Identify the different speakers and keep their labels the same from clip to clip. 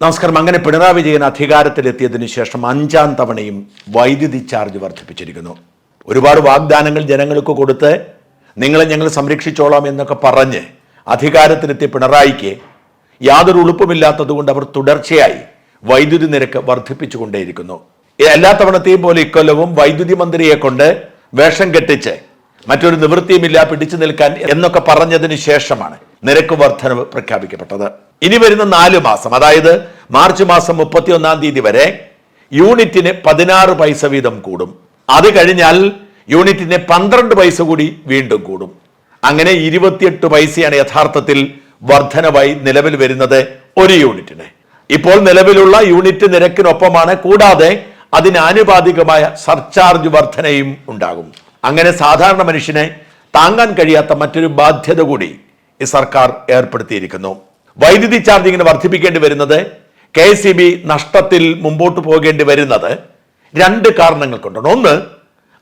Speaker 1: നമസ്കാരം. അങ്ങനെ പിണറായി വിജയൻ അധികാരത്തിലെത്തിയതിനു ശേഷം അഞ്ചാം തവണയും വൈദ്യുതി ചാർജ് വർദ്ധിപ്പിച്ചിരിക്കുന്നു. ഒരുപാട് വാഗ്ദാനങ്ങൾ ജനങ്ങൾക്ക് കൊടുത്ത് നിങ്ങളെ ഞങ്ങൾ സംരക്ഷിച്ചോളാം എന്നൊക്കെ പറഞ്ഞ് അധികാരത്തിലെത്തിയ പിണറായിക്ക് യാതൊരു ഉളുപ്പുമില്ലാത്തതുകൊണ്ട് അവർ തുടർച്ചയായി വൈദ്യുതി നിരക്ക് വർദ്ധിപ്പിച്ചുകൊണ്ടേയിരിക്കുന്നു. എല്ലാ തവണത്തെയും പോലെ ഇക്കൊല്ലവും വൈദ്യുതി മന്ത്രിയെ കൊണ്ട് വേഷം കെട്ടിച്ച് മറ്റൊരു നിവൃത്തിയുമില്ല പിടിച്ചു നിൽക്കാൻ എന്നൊക്കെ പറഞ്ഞതിന് ശേഷമാണ് നിരക്ക് വർധനവ് പ്രഖ്യാപിക്കപ്പെട്ടത്. ഇനി വരുന്ന നാല് മാസം അതായത് മാർച്ച് മാസം മുപ്പത്തി ഒന്നാം തീയതി വരെ യൂണിറ്റിന് പതിനാറ് പൈസ വീതം കൂടും. അത് കഴിഞ്ഞാൽ യൂണിറ്റിന് പന്ത്രണ്ട് പൈസ കൂടി വീണ്ടും കൂടും. അങ്ങനെ ഇരുപത്തിയെട്ട് പൈസയാണ് യഥാർത്ഥത്തിൽ വർധനവായി നിലവിൽ വരുന്നത് ഒരു യൂണിറ്റിന്. ഇപ്പോൾ നിലവിലുള്ള യൂണിറ്റ് നിരക്കിനൊപ്പമാണ് കൂടാതെ അതിനാനുപാതികമായ സർചാർജ് വർധനയും ഉണ്ടാകും. അങ്ങനെ സാധാരണ മനുഷ്യനെ താങ്ങാൻ കഴിയാത്ത മറ്റൊരു ബാധ്യത കൂടി ഈ സർക്കാർ ഏർപ്പെടുത്തിയിരിക്കുന്നു. വൈദ്യുതി ചാർജ് ഇങ്ങനെ വർദ്ധിപ്പിക്കേണ്ടി വരുന്നത് കെ എസ് നഷ്ടത്തിൽ മുമ്പോട്ട് പോകേണ്ടി വരുന്നത് രണ്ട് കാരണങ്ങൾ കൊണ്ടാണ്. ഒന്ന്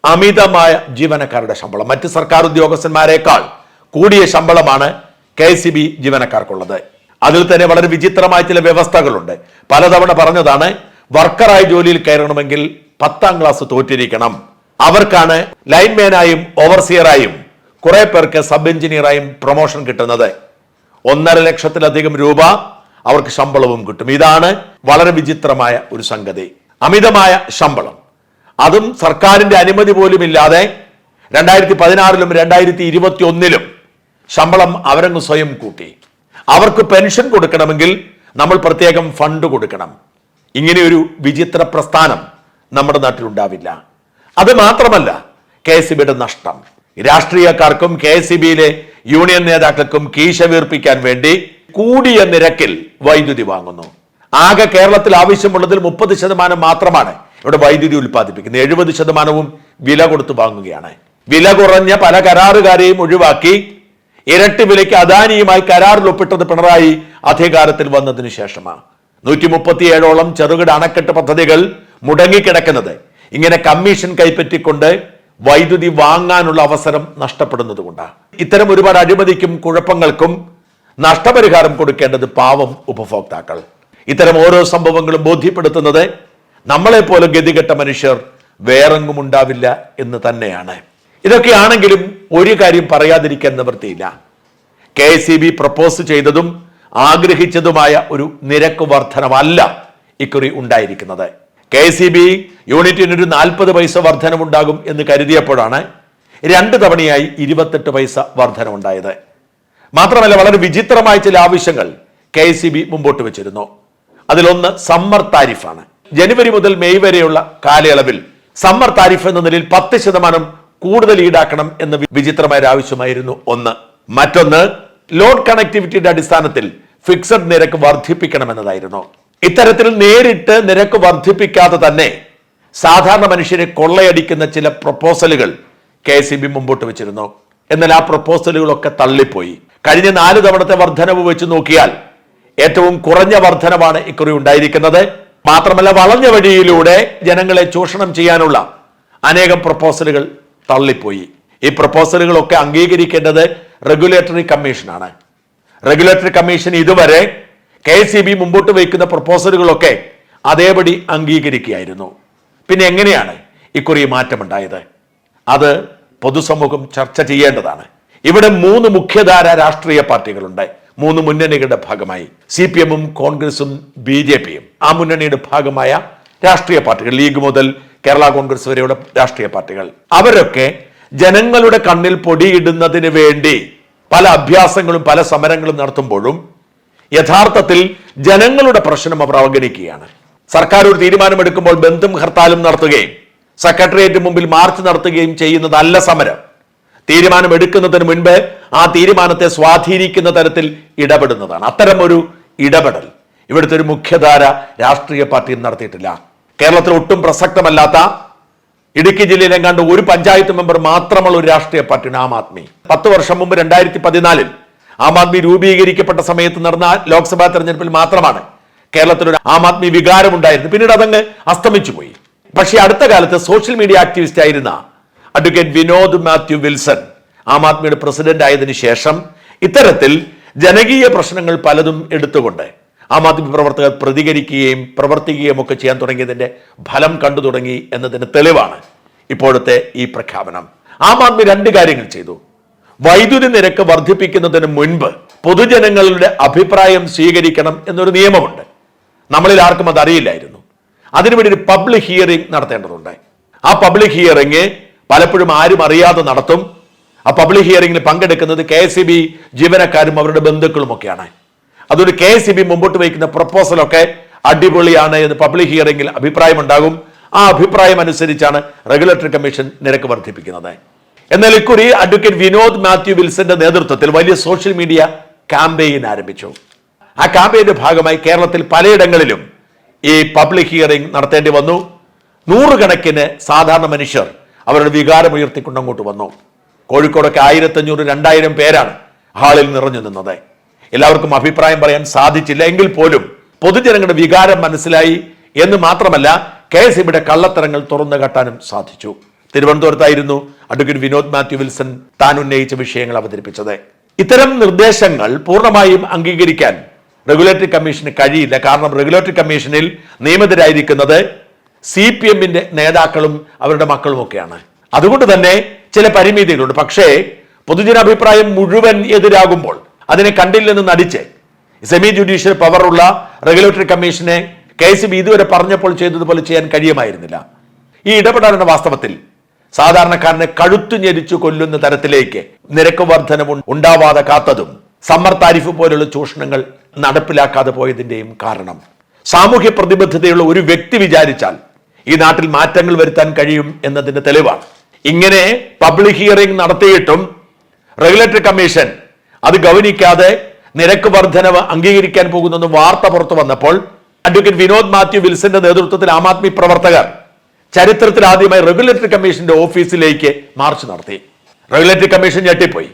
Speaker 1: അമിതമായ ജീവനക്കാരുടെ ശമ്പളം. മറ്റ് സർക്കാർ ഉദ്യോഗസ്ഥന്മാരെക്കാൾ കൂടിയ ശമ്പളമാണ് കെ എസ് ബി ജീവനക്കാർക്കുള്ളത്. അതിൽ തന്നെ വളരെ വിചിത്രമായ ചില വ്യവസ്ഥകളുണ്ട്. പലതവണ പറഞ്ഞതാണ് വർക്കറായി ജോലിയിൽ കയറണമെങ്കിൽ പത്താം ക്ലാസ് തോറ്റിരിക്കണം. അവർക്കാണ് ലൈൻമാനായും ഓവർസിയറായും കുറെ പേർക്ക് സബ് എഞ്ചിനീയറായും പ്രൊമോഷൻ കിട്ടുന്നത്. ഒന്നര ലക്ഷത്തിലധികം രൂപ അവർക്ക് ശമ്പളവും കിട്ടും. ഇതാണ് വളരെ വിചിത്രമായ ഒരു സംഗതി. അമിതമായ ശമ്പളം. അതും സർക്കാരിന്റെ അനുമതി പോലും ഇല്ലാതെ രണ്ടായിരത്തി പതിനാറിലും രണ്ടായിരത്തി ഇരുപത്തി ഒന്നിലും ശമ്പളം അവരങ്ങ് സ്വയം കൂട്ടി. അവർക്ക് പെൻഷൻ കൊടുക്കണമെങ്കിൽ നമ്മൾ പ്രത്യേകം ഫണ്ട് കൊടുക്കണം. ഇങ്ങനെയൊരു വിചിത്ര പ്രസ്ഥാനം നമ്മുടെ നാട്ടിലുണ്ടാവില്ല. അത് മാത്രമല്ല കെ എസ് നഷ്ടം. രാഷ്ട്രീയക്കാർക്കും കെ എസ് യൂണിയൻ നേതാക്കൾക്കും കീശ വീർപ്പിക്കാൻ വേണ്ടി കൂടിയ നിരക്കിൽ വൈദ്യുതി വാങ്ങുന്നു. ആകെ കേരളത്തിൽ ആവശ്യമുള്ളതിൽ മുപ്പത് ശതമാനം മാത്രമാണ് ഇവിടെ വൈദ്യുതി ഉൽപ്പാദിപ്പിക്കുന്നത്. എഴുപത് ശതമാനവും വില കൊടുത്ത് വാങ്ങുകയാണ്. വില കുറഞ്ഞ പല കരാറുകാരെയും ഒഴിവാക്കി ഇരട്ടി വിലയ്ക്ക് അദാനിയുമായി കരാറിൽ ഒപ്പിട്ടത് പിണറായി അധികാരത്തിൽ വന്നതിന് ശേഷമാണ്. നൂറ്റി മുപ്പത്തിയേഴോളം ചെറുകിട അണക്കെട്ട് പദ്ധതികൾ മുടങ്ങിക്കിടക്കുന്നത് ഇങ്ങനെ കമ്മീഷൻ കൈപ്പറ്റിക്കൊണ്ട് വൈദ്യുതി വാങ്ങാനുള്ള അവസരം നഷ്ടപ്പെടുന്നത് കൊണ്ടാണ് ഇത്തരം ഒരുപാട് അഴിമതിക്കും കുഴപ്പങ്ങൾക്കും നഷ്ടപരിഹാരം കൊടുക്കേണ്ടത് പാവം ഉപഭോക്താക്കൾ. ഇത്തരം ഓരോ സംഭവങ്ങളും ബോധ്യപ്പെടുത്തുന്നത് നമ്മളെപ്പോലെ ഗതികെട്ട മനുഷ്യർ വേറെങ്ങും ഉണ്ടാവില്ല എന്ന് തന്നെയാണ്. ഇതൊക്കെയാണെങ്കിലും ഒരു കാര്യം പറയാതിരിക്കാൻ നിവൃത്തിയില്ല. കെ എസ് ബി പ്രപ്പോസ് ചെയ്തതും ആഗ്രഹിച്ചതുമായ ഒരു നിരക്ക് വർധനമല്ല ഇക്കുറി ഉണ്ടായിരിക്കുന്നത്. കെ സി ബി യൂണിറ്റിന് ഒരു നാൽപ്പത് പൈസ വർധനമുണ്ടാകും എന്ന് കരുതിയപ്പോഴാണ് രണ്ട് തവണയായി ഇരുപത്തെട്ട് പൈസ വർധനമുണ്ടായത്. മാത്രമല്ല വളരെ വിചിത്രമായ ചില ആവശ്യങ്ങൾ കെ സി ബി മുമ്പോട്ട് വെച്ചിരുന്നു. അതിലൊന്ന് സമ്മർ താരിഫാണ്. ജനുവരി മുതൽ മെയ് വരെയുള്ള കാലയളവിൽ സമ്മർ താരിഫ് എന്ന നിലയിൽ പത്ത് ശതമാനം കൂടുതൽ ഈടാക്കണം എന്ന വിചിത്രമായ ഒരു ആവശ്യമായിരുന്നു ഒന്ന്. മറ്റൊന്ന് ലോഡ് കണക്ടിവിറ്റിയുടെ അടിസ്ഥാനത്തിൽ ഫിക്സഡ് നിരക്ക് വർദ്ധിപ്പിക്കണം എന്നതായിരുന്നു ഇത്തരത്തിൽ നേരിട്ട് നിരക്ക് വർദ്ധിപ്പിക്കാതെ തന്നെ സാധാരണ മനുഷ്യരെ കൊള്ളയടിക്കുന്ന ചില പ്രപ്പോസലുകൾ കെ എസ് മുമ്പോട്ട് വെച്ചിരുന്നു. എന്നാൽ ആ പ്രപ്പോസലുകളൊക്കെ തള്ളിപ്പോയി. കഴിഞ്ഞ നാല് തവണത്തെ വർധനവ് വെച്ച് നോക്കിയാൽ ഏറ്റവും കുറഞ്ഞ വർധനവാണ് ഇക്കുറി ഉണ്ടായിരിക്കുന്നത്. മാത്രമല്ല വളഞ്ഞ വഴിയിലൂടെ ജനങ്ങളെ ചൂഷണം ചെയ്യാനുള്ള അനേകം പ്രപ്പോസലുകൾ തള്ളിപ്പോയി. ഈ പ്രപ്പോസലുകളൊക്കെ അംഗീകരിക്കേണ്ടത് റെഗുലേറ്ററി കമ്മീഷനാണ്. റെഗുലേറ്ററി കമ്മീഷൻ ഇതുവരെ കെ എസ് മുമ്പോട്ട് വയ്ക്കുന്ന പ്രപ്പോസലുകളൊക്കെ അതേപടി അംഗീകരിക്കുകയായിരുന്നു. പിന്നെ എങ്ങനെയാണ് ഇക്കുറി മാറ്റമുണ്ടായത്? അത് പൊതുസമൂഹം ചർച്ച ചെയ്യേണ്ടതാണ്. ഇവിടെ മൂന്ന് മുഖ്യധാര രാഷ്ട്രീയ പാർട്ടികളുണ്ട്. മൂന്ന് മുന്നണികളുടെ ഭാഗമായി. സി പി എമ്മും കോൺഗ്രസും ബി ജെ പിയും. ആ മുന്നണിയുടെ ഭാഗമായ രാഷ്ട്രീയ പാർട്ടികൾ ലീഗ് മുതൽ കേരള കോൺഗ്രസ് വരെയുള്ള രാഷ്ട്രീയ പാർട്ടികൾ. അവരൊക്കെ ജനങ്ങളുടെ കണ്ണിൽ പൊടിയിടുന്നതിന് വേണ്ടി പല അഭ്യാസങ്ങളും പല സമരങ്ങളും നടത്തുമ്പോഴും യഥാർത്ഥത്തിൽ ജനങ്ങളുടെ പ്രശ്നം അവർ അവഗണിക്കുകയാണ്. സർക്കാർ ഒരു തീരുമാനമെടുക്കുമ്പോൾ ബന്ധം ഹർത്താലും നടത്തുകയും സെക്രട്ടേറിയറ്റ് മുമ്പിൽ മാർച്ച് നടത്തുകയും ചെയ്യുന്നതല്ല സമരം. തീരുമാനം എടുക്കുന്നതിന് മുൻപ് ആ തീരുമാനത്തെ സ്വാധീനിക്കുന്ന തരത്തിൽ ഇടപെടുന്നതാണ്. അത്തരം ഒരു ഇടപെടൽ. ഇവിടുത്തെ ഒരു മുഖ്യധാര രാഷ്ട്രീയ പാർട്ടിയും നടത്തിയിട്ടില്ല. കേരളത്തിൽ ഒട്ടും പ്രസക്തമല്ലാത്ത ഇടുക്കി ജില്ലയിലെങ്ങാണ്ട് ഒരു പഞ്ചായത്ത് മെമ്പർ മാത്രമുള്ള ഒരു രാഷ്ട്രീയ പാർട്ടിയാണ് ആം ആദ്മി. പത്ത് വർഷം മുമ്പ് രണ്ടായിരത്തി പതിനാലിൽ ആം ആദ്മി രൂപീകരിക്കപ്പെട്ട സമയത്ത് നടന്ന ലോക്സഭാ തെരഞ്ഞെടുപ്പിൽ മാത്രമാണ് കേരളത്തിൽ ഒരു ആം ആദ്മി വികാരമുണ്ടായിരുന്നു പിന്നീട് അതങ്ങ് അസ്തമിച്ചു പോയി. പക്ഷേ അടുത്ത കാലത്ത് സോഷ്യൽ മീഡിയ ആക്ടിവിസ്റ്റ് ആയിരുന്ന അഡ്വക്കേറ്റ് വിനോദ് മാത്യു വിൽസൺ ആം ആദ്മിയുടെ പ്രസിഡന്റ് ആയതിനു ശേഷം ഇത്തരത്തിൽ ജനകീയ പ്രശ്നങ്ങൾ പലതും എടുത്തുകൊണ്ട് ആം ആദ്മി പ്രവർത്തകർ പ്രതികരിക്കുകയും പ്രവർത്തിക്കുകയും ഒക്കെ ചെയ്യാൻ തുടങ്ങിയതിന്റെ ഫലം കണ്ടു തുടങ്ങി എന്നതിന് തെളിവാണ് ഇപ്പോഴത്തെ ഈ പ്രഖ്യാപനം. ആം ആദ്മി രണ്ട് കാര്യങ്ങൾ ചെയ്തു. വൈദ്യുതി നിരക്ക് വർദ്ധിപ്പിക്കുന്നതിന് മുൻപ് പൊതുജനങ്ങളുടെ അഭിപ്രായം സ്വീകരിക്കണം എന്നൊരു നിയമമുണ്ട്. നമ്മളിൽ ആർക്കും അത് അറിയില്ലായിരുന്നു. അതിനുവേണ്ടി ഒരു പബ്ലിക് ഹിയറിംഗ് നടത്തേണ്ടതുണ്ട്. ആ പബ്ലിക് ഹിയറിംഗ് പലപ്പോഴും ആരും അറിയാതെ നടത്തും. ആ പബ്ലിക് ഹിയറിംഗിൽ പങ്കെടുക്കുന്നത് കെ എസ് ബി ജീവനക്കാരും അവരുടെ ബന്ധുക്കളും ഒക്കെയാണ് അതൊരു കെ എസ് ബി മുമ്പോട്ട് വയ്ക്കുന്ന പ്രപ്പോസലൊക്കെ അടിപൊളിയാണ് എന്ന് പബ്ലിക് ഹിയറിംഗിൽ അഭിപ്രായമുണ്ടാകും. ആ അഭിപ്രായം അനുസരിച്ചാണ് റെഗുലേറ്ററി കമ്മീഷൻ നിരക്ക് വർദ്ധിപ്പിക്കുന്നത്. എന്നാൽ ഇക്കുറി അഡ്വക്കേറ്റ് വിനോദ് മാത്യു വിൽസന്റെ നേതൃത്വത്തിൽ വലിയ സോഷ്യൽ മീഡിയ ക്യാമ്പയിൻ ആരംഭിച്ചു. ആ ക്യാമ്പയിന്റെ ഭാഗമായി കേരളത്തിൽ പലയിടങ്ങളിലും ഈ പബ്ലിക് ഹിയറിംഗ് നടത്തേണ്ടി വന്നു. നൂറുകണക്കിന് സാധാരണ മനുഷ്യർ അവരുടെ വികാരം ഉയർത്തിക്കൊണ്ട് അങ്ങോട്ട് വന്നു. കോഴിക്കോടൊക്കെ ആയിരത്തഞ്ഞൂറ് രണ്ടായിരം പേരാണ് ഹാളിൽ നിറഞ്ഞു നിന്നത്. എല്ലാവർക്കും അഭിപ്രായം പറയാൻ സാധിച്ചില്ല. എങ്കിൽ പോലും പൊതുജനങ്ങളുടെ വികാരം മനസ്സിലായി എന്ന് മാത്രമല്ല കെ എസ് ഇബിയുടെ കള്ളത്തരങ്ങൾ തുറന്നു കാട്ടാനും സാധിച്ചു. തിരുവനന്തപുരത്തായിരുന്നു അഡ്വക്കേറ്റ് വിനോദ് മാത്യു വിൽസൺ താൻ ഉന്നയിച്ച വിഷയങ്ങൾ അവതരിപ്പിച്ചത്. ഇത്തരം നിർദ്ദേശങ്ങൾ പൂർണമായും അംഗീകരിക്കാൻ റെഗുലേറ്ററി കമ്മീഷന് കഴിയില്ല. കാരണം റെഗുലേറ്ററി കമ്മീഷനിൽ നിയമിതരായിരിക്കുന്നത് സി പി എമ്മിന്റെ നേതാക്കളും അവരുടെ മക്കളുമൊക്കെയാണ് അതുകൊണ്ട് തന്നെ ചില പരിമിതികളുണ്ട്. പക്ഷേ പൊതുജനാഭിപ്രായം മുഴുവൻ എതിരാകുമ്പോൾ അതിനെ കണ്ടില്ലെന്ന് നടിച്ച് സെമി ജുഡീഷ്യൽ പവറുള്ള റെഗുലേറ്ററി കമ്മീഷനെ കെ ഇതുവരെ പറഞ്ഞപ്പോൾ ചെയ്തതുപോലെ ചെയ്യാൻ കഴിയുമായിരുന്നില്ല. ഈ ഇടപെടാനുള്ള വാസ്തവത്തിൽ സാധാരണക്കാരനെ കഴുത്തു ഞെരിച്ചു കൊല്ലുന്ന തരത്തിലേക്ക് നിരക്ക് വർധനവ് ഉണ്ടാവാതെ കാത്തതും സമ്മർ താരിഫ് പോലുള്ള ചൂഷണങ്ങൾ നടപ്പിലാക്കാതെ പോയതിന്റെയും കാരണം. സാമൂഹ്യ പ്രതിബദ്ധതയുള്ള ഒരു വ്യക്തി വിചാരിച്ചാൽ ഈ നാട്ടിൽ മാറ്റങ്ങൾ വരുത്താൻ കഴിയും എന്നതിന്റെ തെളിവാണ്. ഇങ്ങനെ പബ്ലിക് ഹിയറിംഗ് നടത്തിയിട്ടും റെഗുലേറ്ററി കമ്മീഷൻ അത് ഗവനിക്കാതെ നിരക്ക് വർധനവ് അംഗീകരിക്കാൻ പോകുന്നെന്ന് വാർത്ത പുറത്തു വന്നപ്പോൾ അഡ്വക്കേറ്റ് വിനോദ് മാത്യു വിൽസന്റെ നേതൃത്വത്തിൽ ആം ആദ്മി പ്രവർത്തകർ ചരിത്രത്തിൽ ആദ്യമായി റെഗുലേറ്ററി കമ്മീഷന്റെ ഓഫീസിലേക്ക് മാർച്ച് നടത്തി. റെഗുലേറ്ററി കമ്മീഷൻ ഞെട്ടിപ്പോയി.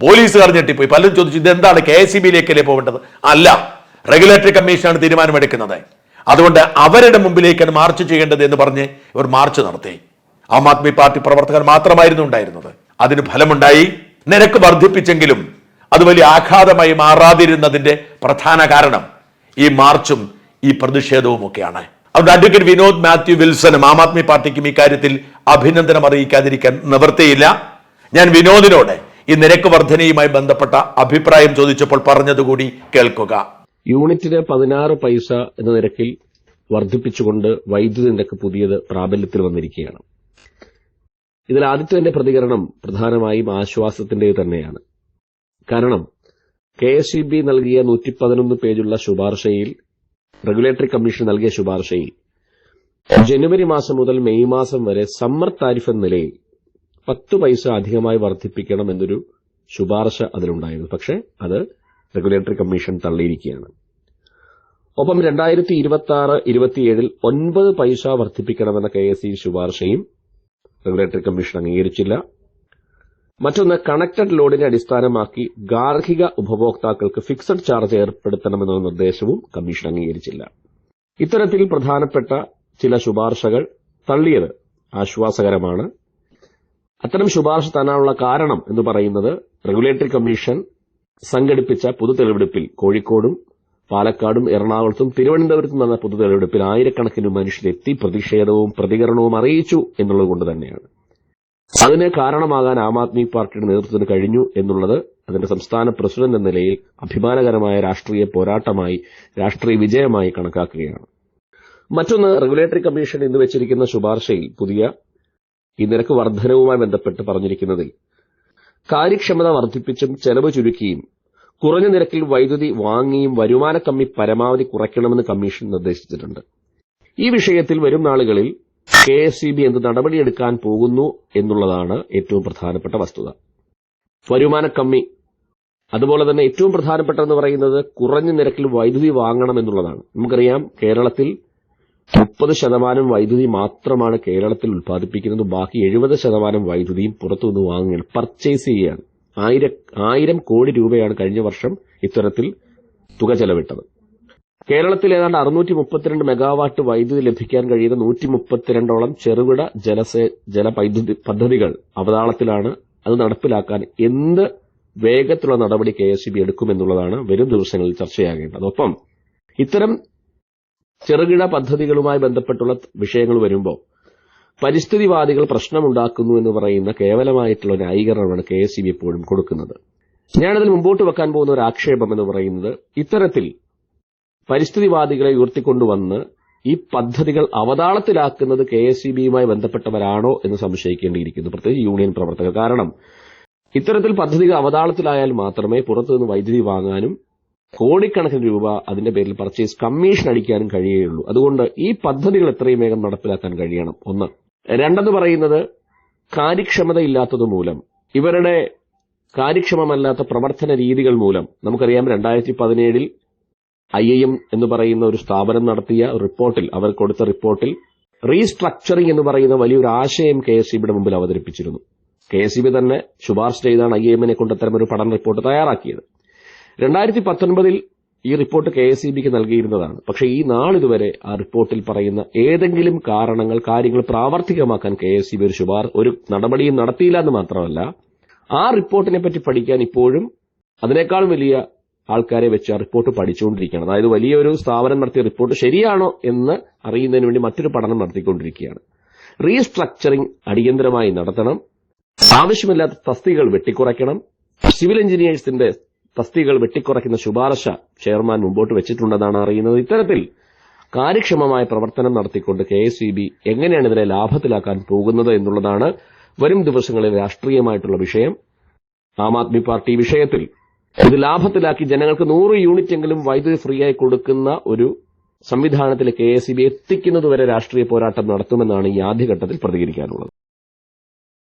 Speaker 1: പോലീസുകാർ ഞെട്ടിപ്പോയി. പലരും ചോദിച്ചു ഇതെന്താണ്? കെ എസ് സി ബിയിലേക്കല്ലേ പോകേണ്ടത് അല്ല. റെഗുലേറ്ററി കമ്മീഷനാണ് തീരുമാനമെടുക്കുന്നത്. അതുകൊണ്ട് അവരുടെ മുമ്പിലേക്കാണ് മാർച്ച് ചെയ്യേണ്ടത് എന്ന് പറഞ്ഞ് ഇവർ മാർച്ച് നടത്തി. ആം ആദ്മി പാർട്ടി പ്രവർത്തകർ മാത്രമായിരുന്നു ഉണ്ടായിരുന്നത്. അതിന് ഫലമുണ്ടായി. നിരക്ക് വർദ്ധിപ്പിച്ചെങ്കിലും അത് വലിയ ആഘാതമായി മാറാതിരുന്നതിന്റെ പ്രധാന കാരണം ഈ മാർച്ചും ഈ പ്രതിഷേധവും ഒക്കെയാണ് അതുകൊണ്ട് അഡ്വക്കേറ്റ് വിനോദ് മാത്യു വിൽസനും ആം ആദ്മി പാർട്ടിക്കും ഇക്കാര്യത്തിൽ അഭിനന്ദനം അറിയിക്കാതിരിക്കാൻ നിവൃത്തിയില്ല ഞാൻ വിനോദിനോട് ഈ നിരക്ക് വർധനയുമായി ബന്ധപ്പെട്ട അഭിപ്രായം ചോദിച്ചപ്പോൾ പറഞ്ഞതുകൂടി കേൾക്കുക.
Speaker 2: യൂണിറ്റിന് പതിനാറ് പൈസ എന്ന നിരക്കിൽ വർദ്ധിപ്പിച്ചുകൊണ്ട് വൈദ്യുതി നിരക്ക് പുതിയത് പ്രാബല്യത്തിൽ വന്നിരിക്കുകയാണ്. ഇതിൽ ആദ്യത്തെ പ്രതികരണം പ്രധാനമായും ആശ്വാസത്തിന്റെ തന്നെയാണ്. കാരണം കെ എസ് ഇ ബി നൽകിയ നൂറ്റി പതിനൊന്ന് പേജുള്ള ശുപാർശയിൽ റെഗുലേറ്ററി കമ്മീഷൻ നൽകിയ ശുപാർശയിൽ. ജനുവരി മാസം മുതൽ മെയ് മാസം വരെ സമ്മർ താരിഫ് എന്ന നിലയിൽ പത്ത് പൈസ അധികമായി വർദ്ധിപ്പിക്കണം എന്നൊരു ശുപാർശ അതിലുണ്ടായിരുന്നു. പക്ഷേ അത് റെഗുലേറ്ററി കമ്മീഷൻ തള്ളിയിരിക്കുകയാണ്. ഒപ്പം രണ്ടായിരത്തി ഇരുപത്തി ആറ് ഇരുപത്തിയേഴിൽ ഒൻപത് പൈസ വർദ്ധിപ്പിക്കണമെന്ന കെ എസ് ഇ ശുപാർശയും റെഗുലേറ്ററി കമ്മീഷൻ അംഗീകരിച്ചില്ല. മറ്റൊന്ന് കണക്റ്റഡ് ലോഡിനെ അടിസ്ഥാനമാക്കി ഗാർഹിക ഉപഭോക്താക്കൾക്ക് ഫിക്സഡ് ചാർജ് ഏർപ്പെടുത്തണമെന്ന നിർദ്ദേശവും കമ്മീഷൻ അംഗീകരിച്ചില്ല. ഇത്തരത്തിൽ പ്രധാനപ്പെട്ട ചില ശുപാർശകൾ തള്ളിയത് ആശ്വാസകരമാണ്. അത്തരം ശുപാർശ തന്നാനുള്ള കാരണം എന്ന് പറയുന്നത് റെഗുലേറ്ററി കമ്മീഷൻ സംഘടിപ്പിച്ച പൊതു തെളിവെടുപ്പിൽ കോഴിക്കോടും പാലക്കാടും എറണാകുളത്തും തിരുവനന്തപുരത്തും നടന്ന പൊതു തെളിവെടുപ്പിൽ ആയിരക്കണക്കിന് മനുഷ്യരെത്തി പ്രതിഷേധവും പ്രതികരണവും അറിയിച്ചു എന്നുള്ളത് കൊണ്ട് തന്നെയാണ്. അതിന് കാരണമാകാൻ ആം ആദ്മി പാർട്ടിയുടെ നേതൃത്വത്തിന് കഴിഞ്ഞു എന്നുള്ളത് അതിന്റെ സംസ്ഥാന പ്രസിഡന്റ് എന്ന നിലയിൽ അഭിമാനകരമായ രാഷ്ട്രീയ പോരാട്ടമായി രാഷ്ട്രീയ വിജയമായി കണക്കാക്കുകയാണ്. മറ്റൊന്ന് റെഗുലേറ്ററി കമ്മീഷൻ ഇന്ന് വെച്ചിരിക്കുന്ന ശുപാർശയിൽ പുതിയ ഈ നിരക്ക് വർധനവുമായി ബന്ധപ്പെട്ട് പറഞ്ഞിരിക്കുന്നതിൽ കാര്യക്ഷമത വർദ്ധിപ്പിച്ചും ചെലവ് ചുരുക്കിയും കുറഞ്ഞ നിരക്കിൽ വൈദ്യുതി വാങ്ങിയും വരുമാന കമ്മി പരമാവധി കുറയ്ക്കണമെന്ന് കമ്മീഷൻ നിർദ്ദേശിച്ചിട്ടുണ്ട്. ഈ വിഷയത്തിൽ വരും നാളുകളിൽ കെ എസ് സി ബി എന്ത് നടപടിയെടുക്കാൻ പോകുന്നു എന്നുള്ളതാണ് ഏറ്റവും പ്രധാനപ്പെട്ട വസ്തുത. വരുമാന കമ്മി. അതുപോലെ തന്നെ ഏറ്റവും പ്രധാനപ്പെട്ടതെന്ന് പറയുന്നത് കുറഞ്ഞ നിരക്കിൽ വൈദ്യുതി വാങ്ങണം എന്നുള്ളതാണ്. നമുക്കറിയാം കേരളത്തിൽ മുപ്പത് ശതമാനം വൈദ്യുതി മാത്രമാണ് കേരളത്തിൽ ഉൽപ്പാദിപ്പിക്കുന്നത്. ബാക്കി എഴുപത് ശതമാനം വൈദ്യുതിയും പുറത്തുനിന്ന് വാങ്ങുകയാണ് പർച്ചേസ് ചെയ്യുകയാണ്. ആയിരം ആയിരം കോടി രൂപയാണ് കഴിഞ്ഞ വർഷം ഇത്തരത്തിൽ തുക ചെലവിട്ടത്. കേരളത്തിൽ ഏതാണ്ട് അറുന്നൂറ്റി മുപ്പത്തിരണ്ട് മെഗാവാട്ട് വൈദ്യുതി ലഭിക്കാൻ കഴിയുന്ന നൂറ്റി മുപ്പത്തിരണ്ടോളം ചെറുകിട ജലസേ ജലവൈദ്യുതി പദ്ധതികൾ അവതാളത്തിലാണ് അത് നടപ്പിലാക്കാൻ എന്ത് വേഗത്തിലുള്ള നടപടി കെ എസ് ബി എടുക്കുമെന്നുള്ളതാണ് വരും ദിവസങ്ങളിൽ ചർച്ചയാകേണ്ടത്. ഒപ്പം ഇത്തരം ചെറുകിട പദ്ധതികളുമായി ബന്ധപ്പെട്ടുള്ള വിഷയങ്ങൾ വരുമ്പോൾ പരിസ്ഥിതിവാദികൾ പ്രശ്നമുണ്ടാക്കുന്നു എന്ന് പറയുന്ന കേവലമായിട്ടുള്ള ന്യായീകരണമാണ് കെ എസ് ബി എപ്പോഴും കൊടുക്കുന്നത്. ഞാനതിൽ മുമ്പോട്ട് വെക്കാൻ പോകുന്ന ഒരു ആക്ഷേപം എന്ന് പറയുന്നത് ഇത്തരത്തിൽ പരിസ്ഥിതിവാദികളെ ഉയർത്തിക്കൊണ്ടുവന്ന് ഈ പദ്ധതികൾ അവതാളത്തിലാക്കുന്നത് കെ എസ് ഇ ബിയുമായി ബന്ധപ്പെട്ടവരാണോ എന്ന് സംശയിക്കേണ്ടിയിരിക്കുന്നു. പ്രത്യേകിച്ച് യൂണിയൻ പ്രവർത്തകർ. കാരണം ഇത്തരത്തിൽ പദ്ധതികൾ അവതാളത്തിലായാൽ മാത്രമേ പുറത്തുനിന്ന് വൈദ്യുതി വാങ്ങാനും കോടിക്കണക്കിന് രൂപ അതിന്റെ പേരിൽ പർച്ചേസ് കമ്മീഷൻ അടിക്കാനും കഴിയുകയുള്ളൂ. അതുകൊണ്ട് ഈ പദ്ധതികൾ എത്രയും വേഗം നടപ്പിലാക്കാൻ കഴിയണം. ഒന്ന്. രണ്ടെന്ന് പറയുന്നത് കാര്യക്ഷമതയില്ലാത്തത് മൂലം. ഇവരുടെ കാര്യക്ഷമമല്ലാത്ത പ്രവർത്തന രീതികൾ മൂലം. നമുക്കറിയാം രണ്ടായിരത്തി പതിനേഴിൽ ഐ ഐ എം എന്ന് പറയുന്ന ഒരു സ്ഥാപനം നടത്തിയ റിപ്പോർട്ടിൽ അവർ കൊടുത്ത റിപ്പോർട്ടിൽ റീസ്ട്രക്ചറിംഗ് എന്ന് പറയുന്ന വലിയൊരു ആശയം കെ എസ് സിബിയുടെ മുമ്പിൽ അവതരിപ്പിച്ചിരുന്നു. കെ എസ് സിബി തന്നെ ശുപാർശ ചെയ്താണ് ഐ എമ്മിനെ കൊണ്ട് അത്തരം ഒരു പഠന റിപ്പോർട്ട് തയ്യാറാക്കിയത്. രണ്ടായിരത്തി പത്തൊൻപതിൽ ഈ റിപ്പോർട്ട് കെ എസ് ബിക്ക് നൽകിയിരുന്നതാണ്. പക്ഷേ ഈ നാളിതുവരെ ആ റിപ്പോർട്ടിൽ പറയുന്ന ഏതെങ്കിലും കാരണങ്ങൾ കാര്യങ്ങൾ പ്രാവർത്തികമാക്കാൻ കെ എസ് ബി ഒരു ശുപാർ ഒരു നടപടിയും നടത്തിയില്ല എന്ന് മാത്രമല്ല ആ റിപ്പോർട്ടിനെ പറ്റി പഠിക്കാൻ ഇപ്പോഴും അതിനേക്കാൾ വലിയ ആൾക്കാരെ വെച്ച് ആ റിപ്പോർട്ട് പഠിച്ചുകൊണ്ടിരിക്കുകയാണ്. അതായത് വലിയൊരു സ്ഥാപനം നടത്തിയ റിപ്പോർട്ട് ശരിയാണോ എന്ന് അറിയുന്നതിന് വേണ്ടി മറ്റൊരു പഠനം നടത്തിക്കൊണ്ടിരിക്കുകയാണ്. റീസ്ട്രക്ചറിംഗ് അടിയന്തരമായി നടത്തണം. ആവശ്യമില്ലാത്ത തസ്തികകൾ വെട്ടിക്കുറയ്ക്കണം. സിവിൽ എഞ്ചിനീയേഴ്സിന്റെ തസ്തികകൾ വെട്ടിക്കുറയ്ക്കുന്ന ശുപാർശ ചെയർമാൻ മുമ്പോട്ട് വെച്ചിട്ടുണ്ടെന്നാണ് അറിയുന്നത്. ഇത്തരത്തിൽ കാര്യക്ഷമമായ പ്രവർത്തനം നടത്തിക്കൊണ്ട് കെ എസ് എങ്ങനെയാണ് ഇതിനെ ലാഭത്തിലാക്കാൻ പോകുന്നത് എന്നുള്ളതാണ് വരും ദിവസങ്ങളിൽ രാഷ്ട്രീയമായിട്ടുള്ള വിഷയം. ആം ആദ്മി പാർട്ടി വിഷയത്തിൽ ഇത് ലാഭത്തിലാക്കി ജനങ്ങൾക്ക് നൂറ് യൂണിറ്റ് എങ്കിലും വൈദ്യുതി ഫ്രീ ആയി കൊടുക്കുന്ന ഒരു സംവിധാനത്തിൽ കെ എസ് ബി എത്തിക്കുന്നതുവരെ രാഷ്ട്രീയ പോരാട്ടം നടത്തുമെന്നാണ് ഈ ആദ്യഘട്ടത്തിൽ പ്രതികരിക്കാനുള്ളത്.